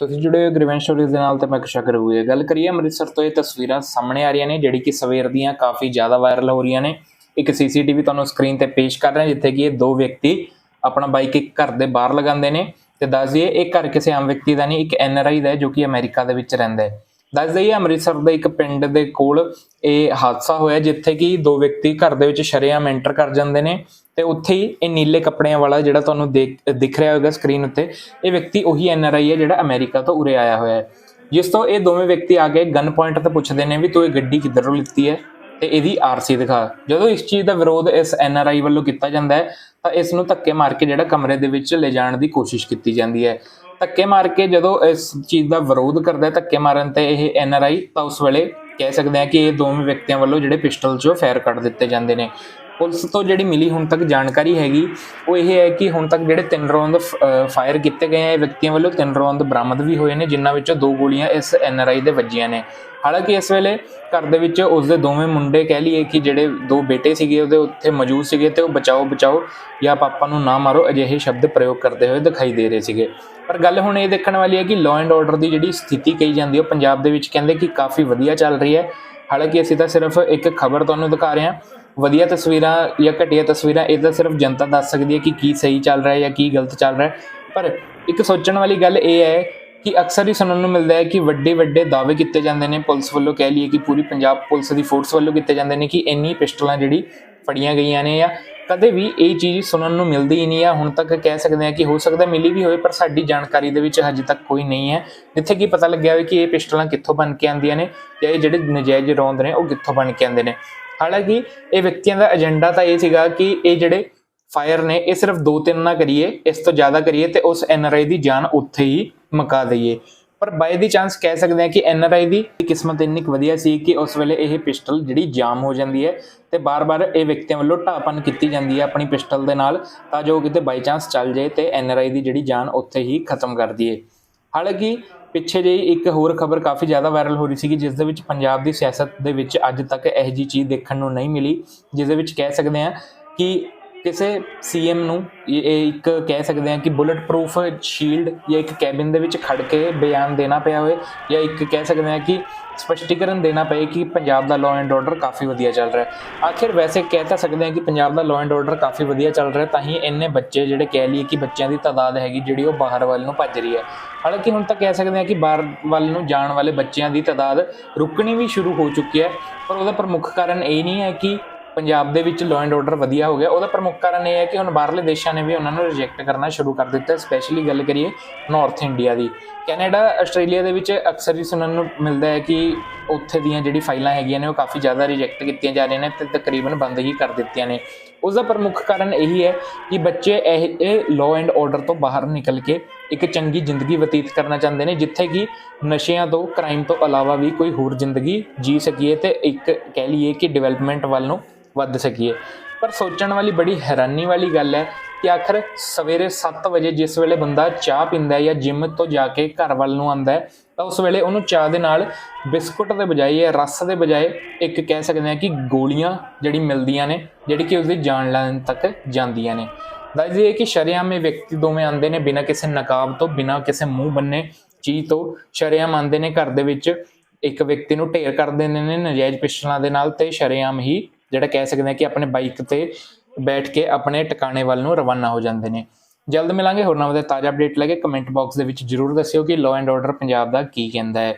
ਤੁਸੀਂ ਜੁੜੇ ਹੋ ਗ੍ਰੀਵੈਂਸ ਸਟੋਰੀਜ਼ ਦੇ ਨਾਲ ਤੇ ਮੈਂ ਕੁਸ਼ਾ ਕਰੂਏ ਗੱਲ ਕਰੀਏ, ਅੰਮ੍ਰਿਤਸਰ ਤੋਂ ਇਹ ਤਸਵੀਰਾਂ ਸਾਹਮਣੇ ਆ ਰਹੀਆਂ ਨੇ, ਜਿਹੜੀ ਕਿ ਸਵੇਰ ਦੀਆਂ ਕਾਫੀ ਜ਼ਿਆਦਾ ਵਾਇਰਲ ਹੋ ਰਹੀਆਂ ਨੇ। ਇੱਕ ਸੀਸੀਟੀਵੀ ਤੁਹਾਨੂੰ ਸਕਰੀਨ ਤੇ ਪੇਸ਼ ਕਰ ਰਿਹਾ, ਜਿੱਥੇ ਕਿ ਇਹ ਦੋ ਵਿਅਕਤੀ ਆਪਣਾ ਬਾਈਕ ਇੱਕ ਘਰ ਦੇ ਬਾਹਰ ਲਗਾਉਂਦੇ ਨੇ। ਤੇ ਦੱਸ ਦਈਏ, ਇਹ ਘਰ ਕਿਸੇ ਆਮ ਵਿਅਕਤੀ ਦਾ ਨਹੀਂ, ਇੱਕ ਐਨਆਰਆਈ ਦਾ ਹੈ, ਜੋ ਕਿ ਅਮਰੀਕਾ ਦੇ ਵਿੱਚ ਰਹਿੰਦਾ ਹੈ। ਦੱਸ ਦਈਏ, ਅੰਮ੍ਰਿਤਸਰ ਦੇ ਇੱਕ ਪਿੰਡ ਦੇ ਕੋਲ ਇਹ ਹਾਦਸਾ ਹੋਇਆ, ਜਿੱਥੇ ਕਿ ਦੋ ਵਿਅਕਤੀ ਘਰ ਦੇ ਵਿੱਚ ਸ਼ਰੇਆਮ ਐਂਟਰ ਕਰ ਜਾਂਦੇ ਨੇ। ਤੇ ਉੱਥੇ ਹੀ ਇਹ ਨੀਲੇ ਕੱਪੜਿਆਂ ਵਾਲਾ ਜਿਹੜਾ ਤੁਹਾਨੂੰ ਦੇਖ, ਦਿਖ ਰਿਹਾ ਹੋਵੇਗਾ ਸਕਰੀਨ ਉੱਤੇ, ਇਹ ਵਿਅਕਤੀ ਉਹੀ ਐਨਆਰਆਈ ਹੈ ਜਿਹੜਾ ਅਮਰੀਕਾ ਤੋਂ ਉਰੇ ਆਇਆ ਹੋਇਆ ਹੈ। ਜਿਸ ਤੋਂ ਇਹ ਦੋਵੇਂ ਵਿਅਕਤੀ ਆ ਕੇ ਗਨ ਪੁਆਇੰਟ ਤੇ ਪੁੱਛਦੇ ਨੇ ਵੀ ਤੂੰ ਇਹ ਗੱਡੀ ਕਿੱਧਰੋਂ ਲਿੱਤੀ ਹੈ? ਤੇ ਇਹਦੀ ਆਰਸੀ ਦਿਖਾ। ਜਦੋਂ ਇਸ ਚੀਜ਼ ਦਾ ਵਿਰੋਧ ਇਸ ਐਨਆਰਆਈ ਵੱਲੋਂ ਕੀਤਾ ਜਾਂਦਾ ਹੈ, ਤਾਂ ਇਸ ਨੂੰ ਧੱਕੇ ਮਾਰ ਕੇ ਜਿਹੜਾ ਕਮਰੇ ਦੇ ਵਿੱਚ ਲੈ ਜਾਣ ਦੀ ਕੋਸ਼ਿਸ਼ ਕੀਤੀ ਜਾਂਦੀ ਹੈ। ਧੱਕੇ ਮਾਰ ਕੇ ਜਦੋਂ ਇਸ ਚੀਜ਼ ਦਾ ਵਿਰੋਧ ਕਰਦਾ ਹੈ ਧੱਕੇ ਮਾਰਨ ਤੇ ਇਹ ਐਨਆਰਆਈ ਤਾਂ ਉਸ ਵੇਲੇ ਕਹਿ ਸਕਦੇ ਹਾਂ ਕਿ ਇਹ ਦੋਵੇਂ ਵਿਅਕਤੀਆਂ ਵੱਲੋਂ ਜਿਹੜੇ ਪਿਸਟਲ 'ਚੋਂ ਫਾਇਰ ਕੱਢ ਦਿੱਤੇ ਜਾਂਦੇ ਨੇ। ਪੁਲਿਸ ਤੋਂ ਜਿਹੜੀ ਮਿਲੀ ਹੁਣ ਤੱਕ ਜਾਣਕਾਰੀ ਹੈਗੀ, ਉਹ ਇਹ ਹੈ ਕਿ ਹੁਣ ਤੱਕ ਜਿਹੜੇ ਤਿੰਨ ਰੌਂਦ ਫਾਇਰ ਕੀਤੇ ਗਏ ਆ ਵਿਅਕਤੀਆਂ ਵੱਲੋਂ ਤਿੰਨ ਰੌਂਦ ਬਰਾਮਦ ਵੀ ਹੋਏ ਨੇ, ਜਿਨ੍ਹਾਂ ਵਿੱਚੋਂ ਦੋ ਗੋਲੀਆਂ ਇਸ ਐਨਆਰਆਈ ਦੇ ਵੱਜੀਆਂ ਨੇ। ਹਾਲਾਂਕਿ ਇਸ ਵੇਲੇ ਘਰ ਦੇ ਵਿੱਚ ਉਸ ਦੇ ਦੋਵੇਂ ਮੁੰਡੇ ਕਹਿ ਲਈਏ ਕਿ ਜਿਹੜੇ ਦੋ ਬੇਟੇ ਸੀਗੇ, ਉਹਦੇ ਉੱਥੇ ਮੌਜੂਦ ਸੀਗੇ ਤੇ ਉਹ ਬਚਾਓ ਬਚਾਓ ਜਾਂ ਪਾਪਾ ਨੂੰ ਨਾ ਮਾਰੋ ਅਜਿਹੇ ਸ਼ਬਦ ਪ੍ਰਯੋਗ ਕਰਦੇ ਹੋਏ ਦਿਖਾਈ ਦੇ ਰਹੇ ਸੀਗੇ। ਪਰ ਗੱਲ ਹੁਣ ਇਹ ਦੇਖਣ ਵਾਲੀ ਹੈ ਕਿ ਲਾਅ ਐਂਡ ਆਰਡਰ ਦੀ ਜਿਹੜੀ ਸਥਿਤੀ ਕਹੀ ਜਾਂਦੀ ਹੈ, ਉਹ ਪੰਜਾਬ ਦੇ ਵਿੱਚ ਕਹਿੰਦੇ ਕਿ ਕਾਫੀ ਵਧੀਆ ਚੱਲ ਰਹੀ ਹੈ। ਹਾਲਾਂਕਿ ਅਸੀਂ ਤਾਂ ਸਿਰਫ ਇੱਕ ਖਬਰ ਤੁਹਾਨੂੰ ਦਿਖਾ ਰਹੇ ਹਾਂ ਵਧੀਆ ਤਸਵੀਰਾਂ ਜਾਂ ਘਟੀਆ ਤਸਵੀਰਾਂ, ਇਹ ਤਾਂ ਸਿਰਫ ਜਨਤਾ ਦੱਸ ਸਕਦੀ ਹੈ ਕਿ ਕੀ ਸਹੀ ਚੱਲ ਰਿਹਾ ਹੈ ਜਾਂ ਕੀ ਗਲਤ ਚੱਲ ਰਿਹਾ ਹੈ। ਪਰ ਇੱਕ ਸੋਚਣ ਵਾਲੀ ਗੱਲ ਇਹ ਹੈ ਕਿ ਅਕਸਰ ਹੀ ਸੁਣਨ ਨੂੰ ਮਿਲਦਾ ਹੈ ਕਿ ਵੱਡੇ ਵੱਡੇ ਦਾਅਵੇ ਕੀਤੇ ਜਾਂਦੇ ਨੇ, ਪੁਲਿਸ ਵੱਲੋਂ ਕਹਿ ਲਈਏ ਕਿ ਪੂਰੀ ਪੰਜਾਬ ਪੁਲਿਸ ਦੀ ਫੋਰਸ ਵੱਲੋਂ ਕੀਤੇ ਜਾਂਦੇ ਨੇ ਕਿ ਇੰਨੀ ਪਿਸਟਲਾਂ ਜਿਹੜੀ ਫੜੀਆਂ ਗਈਆਂ ਨੇ ਜਾਂ ਕਦੇ ਵੀ ਇਹ ਚੀਜ਼ ਸੁਣਨ ਨੂੰ ਮਿਲਦੀ ਹੀ ਨਹੀਂ ਆ ਹੁਣ ਤੱਕ ਕਹਿ ਸਕਦੇ ਆ ਕਿ ਹੋ ਸਕਦਾ ਮਿਲੀ ਵੀ ਹੋਵੇ, ਪਰ ਸਾਡੀ ਜਾਣਕਾਰੀ ਦੇ ਵਿੱਚ ਹਜੇ ਤੱਕ ਕੋਈ ਨਹੀਂ ਹੈ। ਜਿੱਥੇ ਕਿ ਪਤਾ ਲੱਗਿਆ ਹੋਵੇ ਕਿ ਇਹ ਪਿਸਟਲਾਂ ਕਿੱਥੋਂ ਬਣ ਕੇ ਆਉਂਦੀਆਂ ਨੇ ਜਾਂ ਇਹ ਜਿਹੜੇ ਨਜਾਇਜ਼ ਰੌਂਦ ਨੇ ਉਹ ਕਿੱਥੋਂ ਬਣ ਕੇ ਆਉਂਦੇ ਨੇ। ਹਾਲਾਂਕਿ ਇਹ ਵਿਅਕਤੀਆਂ ਦਾ ਏਜੰਡਾ ਤਾਂ ਇਹ ਸੀਗਾ ਕਿ ਇਹ ਜਿਹੜੇ ਫਾਇਰ ਨੇ, ਇਹ ਸਿਰਫ ਦੋ ਤਿੰਨ ਨਾ ਕਰੀਏ, ਇਸ ਤੋਂ ਜ਼ਿਆਦਾ ਕਰੀਏ ਤੇ ਉਸ ਐਨਆਰਆਈ ਦੀ ਜਾਨ ਉੱਥੇ ਹੀ ਮੁਕਾ ਦਈਏ। ਪਰ ਬਾਈ ਦੀ ਚਾਂਸ ਕਹਿ ਸਕਦੇ ਆ ਕਿ ਐਨਆਰਆਈ ਦੀ ਕਿਸਮਤ ਇੰਨੀ ਕੁ ਵਧੀਆ ਸੀ ਕਿ ਉਸ ਵੇਲੇ ਇਹ ਪਿਸਟਲ ਜਿਹੜੀ ਜਾਮ ਹੋ ਜਾਂਦੀ ਹੈ ਤੇ ਬਾਰ-ਬਾਰ ਇਹ ਵਿਅਕਤੀਆਂ ਵੱਲੋਂ ਢਾਪਨ ਕੀਤੀ ਜਾਂਦੀ ਹੈ ਆਪਣੀ ਪਿਸਟਲ ਦੇ ਨਾਲ ਤਾਂ ਜੋ ਕਿਤੇ ਬਾਈ ਚਾਂਸ ਚੱਲ ਜਾਏ ਤੇ ਐਨਆਰਆਈ ਦੀ ਜਿਹੜੀ ਜਾਨ ਉੱਥੇ ਹੀ ਖਤਮ ਕਰ ਦਈਏ। ਹਾਲਾਂਕਿ ਪਿੱਛੇ ਜਿਹੀ ਇੱਕ ਹੋਰ ਖਬਰ ਕਾਫੀ ਜ਼ਿਆਦਾ ਵਾਇਰਲ ਹੋ ਰਹੀ ਸੀ ਜਿਸ ਦੇ ਵਿੱਚ ਪੰਜਾਬ ਦੀ ਸਿਆਸਤ ਦੇ ਵਿੱਚ ਅੱਜ ਤੱਕ ਇਹੋ ਜਿਹੀ ਚੀਜ਼ ਦੇਖਣ ਨੂੰ ਨਹੀਂ ਮਿਲੀ, ਜਿਸ ਦੇ ਵਿੱਚ ਕਹਿ ਸਕਦੇ ਆ ਕਿ ਕਿਸੇ ਸੀਐਮ ਨੂੰ ਇਹ ਇੱਕ ਕਹਿ ਸਕਦੇ ਆ ਕਿ ਬੁਲਟ ਪ੍ਰੂਫ ਸ਼ੀਲਡ ਜਾਂ ਇੱਕ ਕੈਬਿਨ ਦੇ ਵਿੱਚ ਖੜ ਕੇ ਬਿਆਨ ਦੇਣਾ ਪਿਆ ਹੋਵੇ ਜਾਂ ਇੱਕ ਕਹਿ ਸਕਦੇ ਆ ਕਿ ਸਪਸ਼ਟੀਕਰਨ ਦੇਣਾ ਪਏ ਕਿ ਪੰਜਾਬ ਦਾ ਲਾਅ ਐਂਡ ਆਰਡਰ ਕਾਫੀ ਵਧੀਆ ਚੱਲ ਰਿਹਾ ਹੈ। ਆਖਿਰ ਵੈਸੇ ਕਹਿ ਤਾਂ ਸਕਦੇ ਆ ਕਿ ਪੰਜਾਬ ਦਾ ਲਾਅ ਐਂਡ ਆਰਡਰ ਕਾਫੀ ਵਧੀਆ ਚੱਲ ਰਿਹਾ, ਤਾਂ ਹੀ ਇੰਨੇ ਬੱਚੇ ਜਿਹੜੇ ਕਹਿ ਲਈਏ ਕਿ ਬੱਚਿਆਂ ਦੀ ਤਾਦਾਦ ਹੈਗੀ ਜਿਹੜੀ ਉਹ ਬਾਹਰ ਵੱਲ ਨੂੰ ਭੱਜ ਰਹੀ ਹੈ। ਹਾਲਾਂਕਿ ਹੁਣ ਤਾਂ ਕਹਿ ਸਕਦੇ ਆ ਕਿ ਬਾਹਰ ਵੱਲ ਨੂੰ ਜਾਣ ਵਾਲੇ ਬੱਚਿਆਂ ਦੀ ਤਾਦਾਦ ਰੁਕਣੀ ਵੀ ਸ਼ੁਰੂ ਹੋ ਚੁੱਕੀ ਹੈ, ਪਰ ਉਹਦਾ ਪ੍ਰਮੁੱਖ ਕਾਰਨ ਇਹ ਨਹੀਂ ਹੈ ਕਿ ਪੰਜਾਬ ਦੇ ਵਿੱਚ ਲਾਅ ਐਂਡ ਆਰਡਰ ਵਧੀਆ ਹੋ ਗਿਆ। ਉਹਦਾ ਪ੍ਰਮੁੱਖ ਕਾਰਨ ਇਹ ਹੈ ਕਿ ਹੁਣ ਬਾਹਰਲੇ ਦੇਸ਼ਾਂ ਨੇ ਵੀ ਉਹਨਾਂ ਨੂੰ ਰਿਜੈਕਟ ਕਰਨਾ ਸ਼ੁਰੂ ਕਰ ਦਿੱਤਾ ਸਪੈਸ਼ਲੀ ਗੱਲ ਕਰੀਏ ਨਾਰਥ ਇੰਡੀਆ ਦੀ। ਕੈਨੇਡਾ, ਆਸਟ੍ਰੇਲੀਆ ਦੇ ਵਿੱਚ ਅਕਸਰ ਹੀ ਸੁਣਨ ਨੂੰ ਮਿਲਦਾ ਹੈ ਕਿ ਉੱਥੇ ਦੀਆਂ ਜਿਹੜੀ ਫਾਈਲਾਂ ਹੈਗੀਆਂ ਨੇ ਉਹ ਕਾਫੀ ਜ਼ਿਆਦਾ ਰਿਜੈਕਟ ਕੀਤੀਆਂ ਜਾ ਰਹੀਆਂ ਨੇ ਤੇ ਤਕਰੀਬਨ ਬੰਦ ਹੀ ਕਰ ਦਿੱਤੀਆਂ ਨੇ। ਉਸ ਦਾ ਪ੍ਰਮੁੱਖ ਕਾਰਨ ਇਹੀ ਹੈ ਕਿ ਬੱਚੇ ਇਹ ਇਹ ਲਾਅ ਐਂਡ ਆਰਡਰ ਤੋਂ ਬਾਹਰ ਨਿਕਲ ਕੇ ਇੱਕ ਚੰਗੀ ਜ਼ਿੰਦਗੀ ਬਤੀਤ ਕਰਨਾ ਚਾਹੁੰਦੇ ਨੇ, ਜਿੱਥੇ ਕਿ ਨਸ਼ਿਆਂ ਤੋਂ ਕ੍ਰਾਈਮ ਤੋਂ ਇਲਾਵਾ ਵੀ ਕੋਈ ਹੋਰ ਜ਼ਿੰਦਗੀ ਜੀ ਸਕੀਏ ਤੇ ਇੱਕ ਕਹਿ ਲਈਏ ਕਿ ਡਿਵੈਲਪਮੈਂਟ ਵੱਲ ਨੂੰ ਵੱਧ ਸਕੀਏ। ਪਰ ਸੋਚਣ ਵਾਲੀ ਬੜੀ ਹੈਰਾਨੀ ਵਾਲੀ ਗੱਲ ਹੈ ਕਿ ਆਖਰ ਸਵੇਰੇ 7 ਵਜੇ ਜਿਸ ਵੇਲੇ ਬੰਦਾ ਚਾਹ ਪੀਂਦਾ ਹੈ ਜਾਂ ਜਿਮ ਤੋਂ ਜਾ ਕੇ ਘਰ ਵੱਲ ਨੂੰ ਆਉਂਦਾ ਹੈ ਤਾਂ ਉਸ ਵੇਲੇ ਉਹਨੂੰ ਚਾਹ ਦੇ ਨਾਲ ਬਿਸਕੁਟ ਦੇ ਬਜਾਏ ਜਾਂ ਰਸ ਦੇ ਬਜਾਏ ਇੱਕ ਕਹਿ ਸਕਦੇ ਹਾਂ ਕਿ ਗੋਲੀਆਂ ਜਿਹੜੀ ਮਿਲਦੀਆਂ ਨੇ, ਜਿਹੜੀ ਕਿ ਉਸਦੀ ਜਾਨ ਲੈਣ ਤੱਕ ਜਾਂਦੀਆਂ ਨੇ। ਦੱਸ ਦਈਏ ਕਿ ਸ਼ਰੇਆਮ ਇਹ ਵਿਅਕਤੀ ਦੋਵੇਂ ਆਂਦੇ ਨੇ ਬਿਨਾਂ ਕਿਸੇ ਨਕਾਬ ਤੋਂ, ਬਿਨਾਂ ਕਿਸੇ ਮੂੰਹ ਬੰਨੇ ਚੀਜ਼ ਤੋਂ। ਸ਼ਰੇਆਮ ਆਂਦੇ ਨੇ ਘਰ ਦੇ ਵਿੱਚ, ਇੱਕ ਵਿਅਕਤੀ ਨੂੰ ਢੇਰ ਕਰ ਦਿੰਦੇ ਨੇ ਨਜਾਇਜ਼ ਪਿਸਟਲਾਂ ਦੇ ਨਾਲ ਤੇ ਸ਼ਰੇਆਮ ਹੀ ਜਿਹੜਾ ਕਹਿ ਸਕਦੇ ਹਾਂ ਕਿ ਆਪਣੇ ਬਾਈਕ ਤੇ ਬੈਠ ਕੇ ਆਪਣੇ ਟਿਕਾਣੇ ਵੱਲ ਨੂੰ ਰਵਾਨਾ ਹੋ ਜਾਂਦੇ ਨੇ। ਜਲਦ ਮਿਲਾਂਗੇ, ਹੋਰ ਨਵਾਂ ਦੇ ਤਾਜ਼ਾ ਅਪਡੇਟ ਲੈ ਕੇ ਕਮੈਂਟ ਬਾਕਸ ਦੇ ਵਿੱਚ ਜਰੂਰ ਦੱਸਿਓ ਕਿ ਲਾਅ ਐਂਡ ਆਰਡਰ ਪੰਜਾਬ ਦਾ ਕੀ ਕਹਿੰਦਾ ਹੈ।